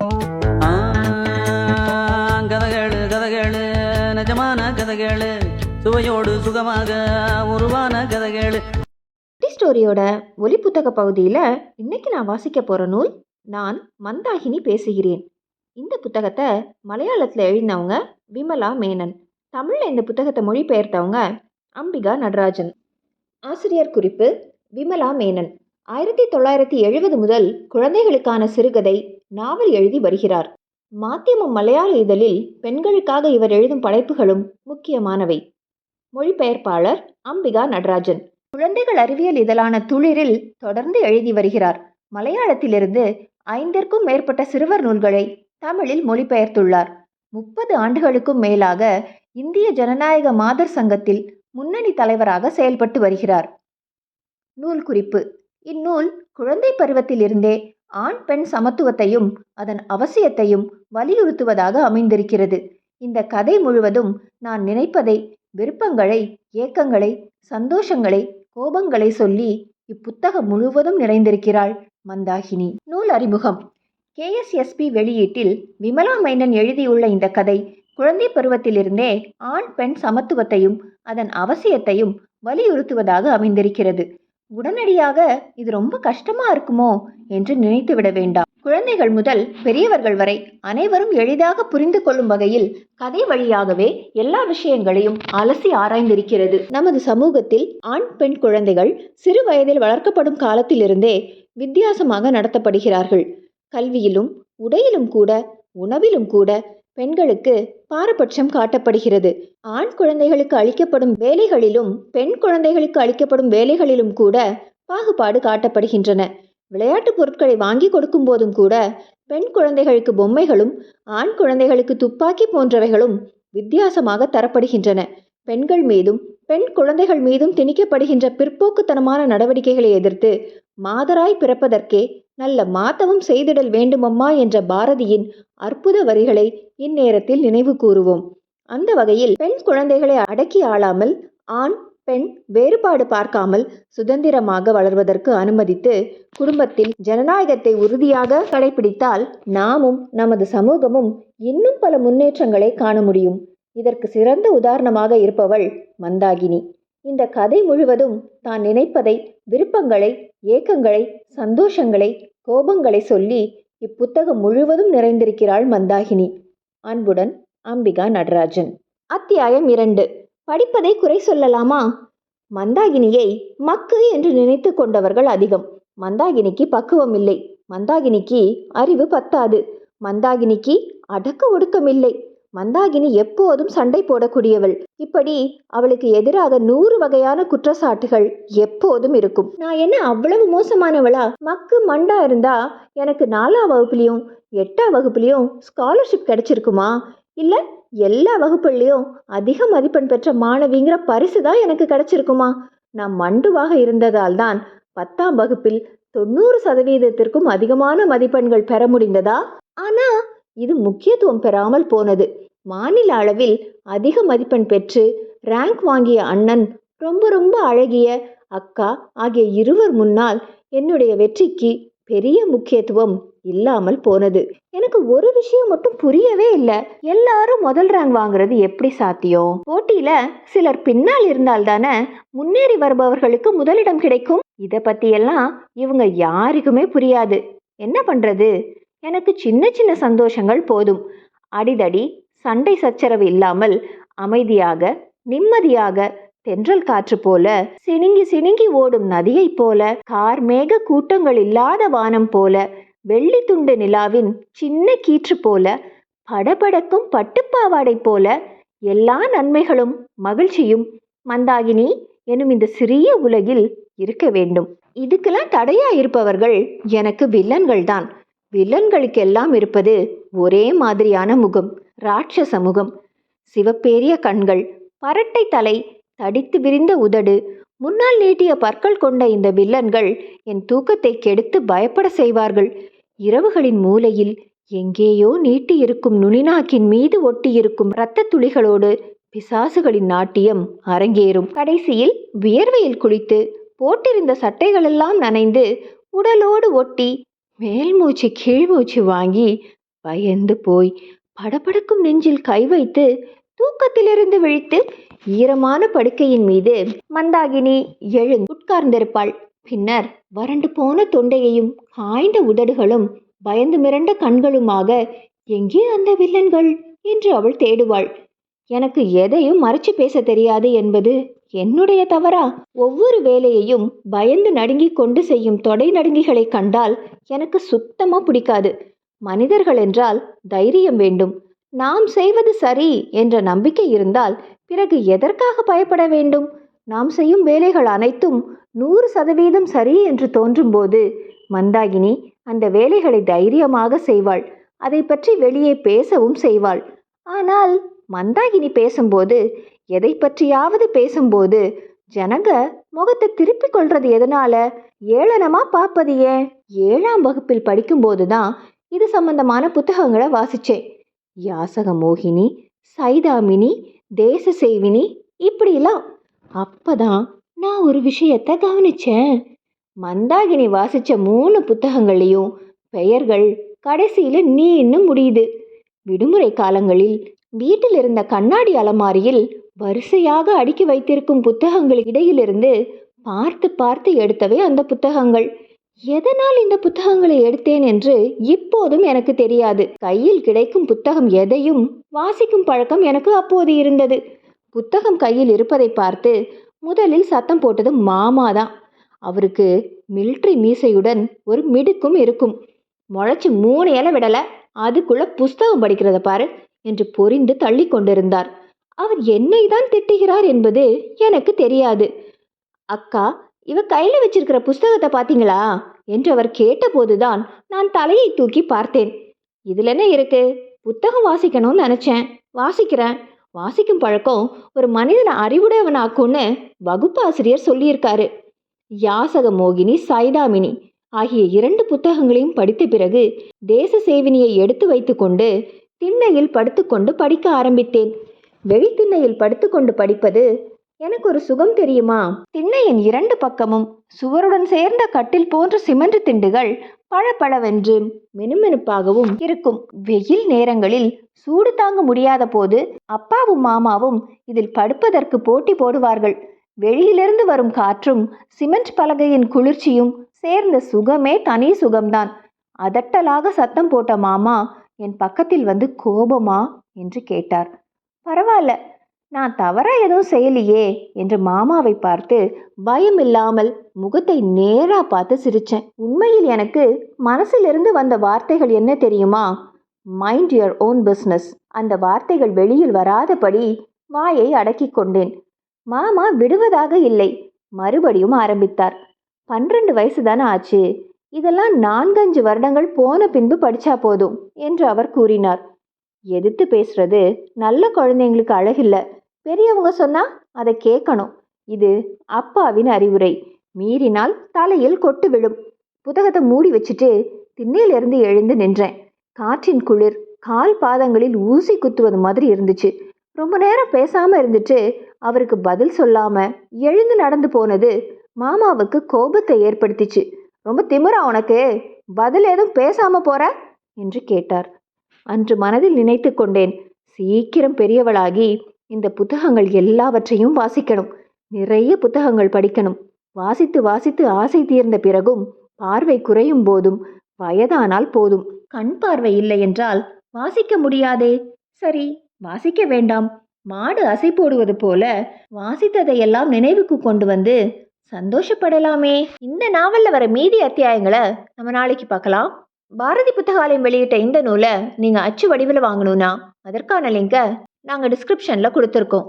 ஆ, கதகளு கதகளு நிஜமான கதகளு சுவையோடு சுகமாக உருவான கதகளு. குட்டி ஸ்டோரியோட ஒலி புத்தக பகுதியில் இன்னைக்கு நான் வாசிக்க போகிற நூல் நான் மந்தாகினி பேசுகிறேன். இந்த புத்தகத்தை மலையாளத்தில் எழுதினவங்க விமலா மேனன். தமிழில் இந்த புத்தகத்தை மொழிபெயர்த்தவங்க அம்பிகா நடராஜன். ஆசிரியர் குறிப்பு விமலா மேனன். ஆயிரத்தி தொள்ளாயிரத்தி எழுபது முதல் குழந்தைகளுக்கான சிறுகதை நாவல் எழுதி வருகிறார். மாத்தியமம் மலையாள இதழில் பெண்களுக்காக இவர் எழுதும் படைப்புகளும் முக்கியமானவை. மொழிபெயர்ப்பாளர் அம்பிகா நடராஜன். குழந்தைகள் அறிவியல் இதழான துளிரில் தொடர்ந்து எழுதி வருகிறார். மலையாளத்திலிருந்து ஐந்திற்கும் மேற்பட்ட சிறுவர் நூல்களை தமிழில் மொழிபெயர்த்துள்ளார். முப்பது ஆண்டுகளுக்கும் மேலாக இந்திய ஜனநாயக மாதர் சங்கத்தில் முன்னணி தலைவராக செயல்பட்டு வருகிறார். நூல் குறிப்பு. இந்நூல் குழந்தை பருவத்திலிருந்தே ஆண் பெண் சமத்துவத்தையும் அதன் அவசியத்தையும் வலியுறுத்துவதாக அமைந்திருக்கிறது. இந்த கதை முழுவதும் நான் நினைப்பதை விருப்பங்களை ஏக்கங்களை சந்தோஷங்களை கோபங்களை சொல்லி இப்புத்தகம் முழுவதும் நிறைந்திருக்கிறாள் மந்தாகினி. நூல் அறிமுகம். கேஎஸ்எஸ்பி வெளியீட்டில் விமலா மைனன் எழுதியுள்ள இந்த கதை குழந்தை பருவத்திலிருந்தே ஆண் பெண் சமத்துவத்தையும் அதன் அவசியத்தையும் வலியுறுத்துவதாக அமைந்திருக்கிறது. உடனடியாக இது ரொம்ப கஷ்டமா இருக்குமோ? என்று நினைத்துவிட வேண்டாம். குழந்தைகள் முதல் பெரியவர்கள் வரை அனைவரும் எளிதாக புரிந்து கொள்ளும் வகையில் கதை வழியாகவே எல்லா விஷயங்களையும் அலசி ஆராய்ந்திருக்கிறது. நமது சமூகத்தில் ஆண் பெண் குழந்தைகள் சிறு வயதில் வளர்க்கப்படும் காலத்திலிருந்தே வித்தியாசமாக நடத்தப்படுகிறார்கள். கல்வியிலும் உடையிலும் கூட உணவிலும் கூட பெண்களுக்கு பாரபட்சம் காட்டப்படுகிறது. ஆண் குழந்தைகளுக்கு அளிக்கப்படும் வேலைகளிலும் பெண் குழந்தைகளுக்கு அளிக்கப்படும் வேலைகளிலும் கூட பாகுபாடு காட்டப்படுகின்றன. விளையாட்டுப் பொருட்களை வாங்கி கொடுக்கும் போதும் கூட பெண் குழந்தைகளுக்கு பொம்மைகளும் ஆண் குழந்தைகளுக்கு துப்பாக்கி போன்றவைகளும் வித்தியாசமாக தரப்படுகின்றன. பெண்கள் மீதும் பெண் குழந்தைகள் மீதும் திணிக்கப்படுகின்ற பிற்போக்குத்தனமான நடவடிக்கைகளை எதிர்த்து மாதராய் பிறப்பதற்கே நல்ல மாத்தவம் செய்திடல் வேண்டுமம்மா என்ற பாரதியின் அற்புத வரிகளை இந்நேரத்தில் நினைவு கூறுவோம். அந்த வகையில் பெண் குழந்தைகளை அடக்கி ஆளாமல் ஆண் பெண் வேறுபாடு பார்க்காமல் சுதந்திரமாக வளர்வதற்கு அனுமதித்து குடும்பத்தில் ஜனநாயகத்தை உறுதியாக கடைபிடித்தால் நாமும் நமது சமூகமும் இன்னும் பல முன்னேற்றங்களை காண முடியும். இதற்கு சிறந்த உதாரணமாக இருப்பவள் மந்தாகினி. இந்த கதை முழுவதும் தான் நினைப்பதை விருப்பங்களை ஏக்கங்களை சந்தோஷங்களை கோபங்களை சொல்லி இப்புத்தகம் முழுவதும் நிறைந்திருக்கிறாள் மந்தாகினி. அன்புடன் அம்பிகா நடராஜன். அத்தியாயம் இரண்டு. படிப்பதை குறை சொல்லலாமா? மந்தாகினியை மக்கு என்று நினைத்து கொண்டவர்கள் அதிகம். மந்தாகினிக்கு பக்குவம் இல்லை மந்தாகினிக்கு அறிவு பத்தாது. மந்தாகினிக்கு அடக்க ஒடுக்கமில்லை. மந்தாகினி எப்போதும் சண்டை போடக்கூடியவள். இப்படி அவளுக்கு எதிராக நூறு வகையான குற்றச்சாட்டுகள் எப்போதும் இருக்கும். நான் என்ன அவ்வளவு மோசமானவளா? மக்கு மண்டா இருந்தா எனக்கு நாலாம் வகுப்புலையும் எட்டாம் வகுப்புலையும் ஸ்காலர்ஷிப் கிடைச்சிருக்குமா? இல்லை எல்லா வகுப்புலையும் அதிக மதிப்பெண் பெற்ற மாணவிங்கிற பரிசு தான் எனக்கு கிடைச்சிருக்குமா? நான் மண்டுவாக இருந்ததால் தான் பத்தாம் வகுப்பில் தொண்ணூறு சதவீதத்திற்கும் அதிகமான மதிப்பெண்கள் பெற முடிந்ததா? ஆனா இது முக்கியத்துவம் பெறாமல் போனது. மாநில அளவில் அதிக மதிப்பெண் பெற்று ரேங்க் வாங்கிய அண்ணன் ரொம்ப ரொம்ப அழகிய அக்கா ஆகிய இருவர் முன்னால் என்னுடைய வெற்றிக்கு பெரிய முக்கியத்துவம் இல்லாமல் போனது. எனக்கு ஒரு விஷயம் மட்டும் புரியவே இல்லை. எல்லாரும் முதல் ரேங்க் வாங்குறது எப்படி சாத்தியம் போட்டியில சிலர் பின்னால் இருந்தால் தானே முன்னேறி வருபவர்களுக்கு முதலிடம் கிடைக்கும்? இதை பத்தியெல்லாம் இவங்க யாருக்குமே புரியாது. என்ன பண்றது? எனக்கு சின்ன சின்ன சந்தோஷங்கள் போதும். அடிதடி சண்டை சச்சரவு இல்லாமல் அமைதியாக நிம்மதியாக தென்றல் காற்று போல சினுங்கி சினுங்கி ஓடும் நதியைப் போல கார் மேக கூட்டங்கள் இல்லாத வானம் போல வெள்ளி துண்டு நிலாவின் சின்ன கீற்று போல படபடக்கும் பட்டுப்பாவாடை போல எல்லா நன்மைகளும் மகிழ்ச்சியும் மந்தாகினி எனும் இந்த சிறிய உலகில் இருக்க வேண்டும். இதுக்கெல்லாம் தடையா இருப்பவர்கள் எனக்கு வில்லன்கள் தான். வில்லன்களுக்கெல்லாம் இருப்பது ஒரே மாதிரியான முகம் ராட்சச முகம். சிவப்பேரிய கண்கள் பரட்டை தலை தடித்து விரிந்த உதடு முன்னால் நீட்டிய பற்கள் கொண்ட இந்த வில்லன்கள் என் தூக்கத்தை கெடுத்து பயப்பட செய்வார்கள். இரவுகளின் மூலையில் எங்கேயோ நீட்டியிருக்கும் நுனிநாக்கின் மீது ஒட்டியிருக்கும் இரத்த துளிகளோடு பிசாசுகளின் நாட்டியம் அரங்கேறும். கடைசியில் வியர்வையில் குளித்து போட்டிருந்த சட்டைகளெல்லாம் நனைந்து உடலோடு ஒட்டி மேல் மூச்சு கீழ் மூச்சு வாங்கி பயந்து போய் படபடக்கும் நெஞ்சில் கை வைத்து தூக்கத்திலிருந்து விழித்து ஈரமான படுக்கையின் மீது மந்தாகினி எழுந்து உட்கார்ந்திருப்பாள். பின்னர் வறண்டு போன தொண்டையையும் காய்ந்த உதடுகளும் பயந்து மிரண்ட கண்களுமாக எங்கே அந்த வில்லன்கள்? என்று அவள் தேடுவாள். எனக்கு எதையும் மறைச்சு பேச தெரியாது என்பது என்னுடைய தவறா? ஒவ்வொரு வேலையையும் பயந்து நடுங்கிக் கொண்டு செய்யும் தொடை நடுங்கிகளை கண்டால் எனக்கு சுத்தமா பிடிக்காது. மனிதர்கள் என்றால் தைரியம் வேண்டும். நாம் செய்வது சரி என்ற நம்பிக்கை இருந்தால் பிறகு எதற்காக பயப்பட வேண்டும்? நாம் செய்யும் வேலைகள் அனைத்தும் நூறு சதவீதம் சரி என்று தோன்றும்போது மந்தாகினி அந்த வேலைகளை தைரியமாக செய்வாள். அதை பற்றி வெளியே பேசவும் செய்வாள். ஆனால் மந்தாகினி பேசும்போது எதை பற்றியாவது பேசும்போது ஜனங்க முகத்தை திருப்பிக் கொள்றது எதனால? ஏளனமா பார்ப்பது ஏன் ஏழாம் வகுப்பில் படிக்கும்போது தான் இது சம்பந்தமான புத்தகங்களை வாசிச்சேன். யாசக மோகினி சைதாமினி தேச சேவினி இப்படிலாம் அப்பதான் நான் ஒரு விஷயத்த கவனிச்சேன். மந்தாகினி வாசிச்ச மூணு புத்தகங்களையும் பெயர்கள் கடைசியில நீன்னு முடியுது. விடுமுறை காலங்களில் வீட்டில் இருந்த கண்ணாடி அலமாரியில் வரிசையாக அடுக்கி வைத்திருக்கும் புத்தகங்கள் இடையிலிருந்து பார்த்து பார்த்து எடுத்தவை அந்த புத்தகங்கள். எதனால் இந்த புத்தகங்களை எடுத்தேன் என்று இப்போதும் எனக்கு தெரியாது. கையில் கிடைக்கும் புத்தகம் எதையும் வாசிக்கும் பழக்கம் எனக்கு அப்போது இருந்தது. புத்தகம் கையில் இருப்பதை பார்த்து முதலில் சத்தம் போட்டது மாமா தான். அவருக்கு மிலிட்ரி மீசையுடன் ஒரு மிடுக்கும் இருக்கும். முளைச்சி மூணு இலை விடலை. அதுக்குள்ள புஸ்தகம் படிக்கிறத பாரு என்று பொரிந்து தள்ளி கொண்டிருந்தார். அவர் என்னை தான் திட்டுகிறார் என்பது எனக்கு தெரியாது. அக்கா இவ கையில் வச்சிருக்கிற புஸ்தகத்தை பார்த்தீங்களா என்று அவர் கேட்டபோதுதான் நான் தலையை தூக்கி பார்த்தேன். இதுல என்ன இருக்கு? புத்தகம் வாசிக்கணும்னு நினைச்சேன். வாசிக்கிறேன். வாசிக்கும் பழக்கம் ஒரு மனிதனை அறிவுடையவனாக்கும்னு வகுப்பாசிரியர் சொல்லியிருக்காரு. யாசக மோகினி சைதாமினி ஆகிய இரண்டு புத்தகங்களையும் படித்த பிறகு தேச சேவினியை எடுத்து வைத்துக்கொண்டு திண்ணையில் படுத்துக்கொண்டு படிக்க ஆரம்பித்தேன். வெளித்திண்ணையில் படுத்துக்கொண்டு படிப்பது எனக்கு ஒரு சுகம் தெரியுமா? திண்ணையின் இரண்டு பக்கமும் சுவருடன் சேர்ந்த கட்டில் போன்ற சிமெண்ட் திண்டுகள் பளபளவென்று மினுமினுப்பாகவும் இருக்கும். வெயில் நேரங்களில் சூடு தாங்க முடியாத போது அப்பாவும் மாமாவும் இதில் படுப்பதற்கு போட்டி போடுவார்கள். வெளியிலிருந்து வரும் காற்றும் சிமெண்ட் பலகையின் குளிர்ச்சியும் சேர்ந்த சுகமே தனி சுகம்தான். அதட்டலாக சத்தம் போட்ட மாமா என் பக்கத்தில் வந்து கோபமா? என்று கேட்டார். பரவாயில்ல நான் தவறாக எதுவும் செய்யலையே என்று மாமாவை பார்த்து பயம் இல்லாமல் முகத்தை நேராக பார்த்து சிரித்தேன் உண்மையில் எனக்கு மனசிலிருந்து வந்த வார்த்தைகள் என்ன தெரியுமா? மைண்ட் யுவர் ஓன் பிஸ்னஸ் அந்த வார்த்தைகள் வெளியில் வராதபடி வாயை அடக்கி கொண்டேன். மாமா விடுவதாக இல்லை மறுபடியும் ஆரம்பித்தார். பன்னிரண்டு வயசு தானே ஆச்சு இதெல்லாம் நான்கஞ்சு வருடங்கள் போன பின்பு படித்தா போதும் என்று அவர் கூறினார். எதிர்த்து பேசுறது நல்ல குழந்தைங்களுக்கு அழகில்ல. பெரியவங்க சொன்னா அதை கேட்கணும் இது அப்பாவின் அறிவுரை. மீறினால் தலையில் கொட்டு விழும். புத்தகத்தை மூடி வச்சுட்டு திண்ணையிலிருந்து எழுந்து நின்றேன். காற்றின் குளிர் கால் பாதங்களில் ஊசி குத்துவது மாதிரி இருந்துச்சு. ரொம்ப நேரம் பேசாம இருந்துட்டு அவருக்கு பதில் சொல்லாம எழுந்து நடந்து போனது மாமாவுக்கு கோபத்தை ஏற்படுத்திச்சு. ரொம்ப திமிரா உனக்கு? பதில் எதுவும் பேசாம போற? என்று கேட்டார். அன்று மனதில் நினைத்து கொண்டேன். சீக்கிரம் பெரியவளாகி இந்த புத்தகங்கள் எல்லாவற்றையும் வாசிக்கணும். நிறைய புத்தகங்கள் படிக்கணும். வாசித்து வாசித்து ஆசை தீர்ந்த பிறகும் பார்வை குறையும் போதும் வயதானால் போதும். கண் பார்வை இல்லை என்றால் வாசிக்க முடியாதே. சரி வாசிக்க வேண்டாம். மாடு அசை போடுவது போல வாசித்ததையெல்லாம் நினைவுக்கு கொண்டு வந்து சந்தோஷப்படலாமே. இந்த நாவல்ல வர மீதி அத்தியாயங்களை நம்ம நாளைக்கு பார்க்கலாம். பாரதி புத்தகாலயம் வெளியிட்ட இந்த நூலை நீங்கள் அச்சு வடிவில் வாங்கணும்னா அதற்கான லிங்கை நாங்கள் டிஸ்கிரிப்ஷனில் கொடுத்துருக்கோம்.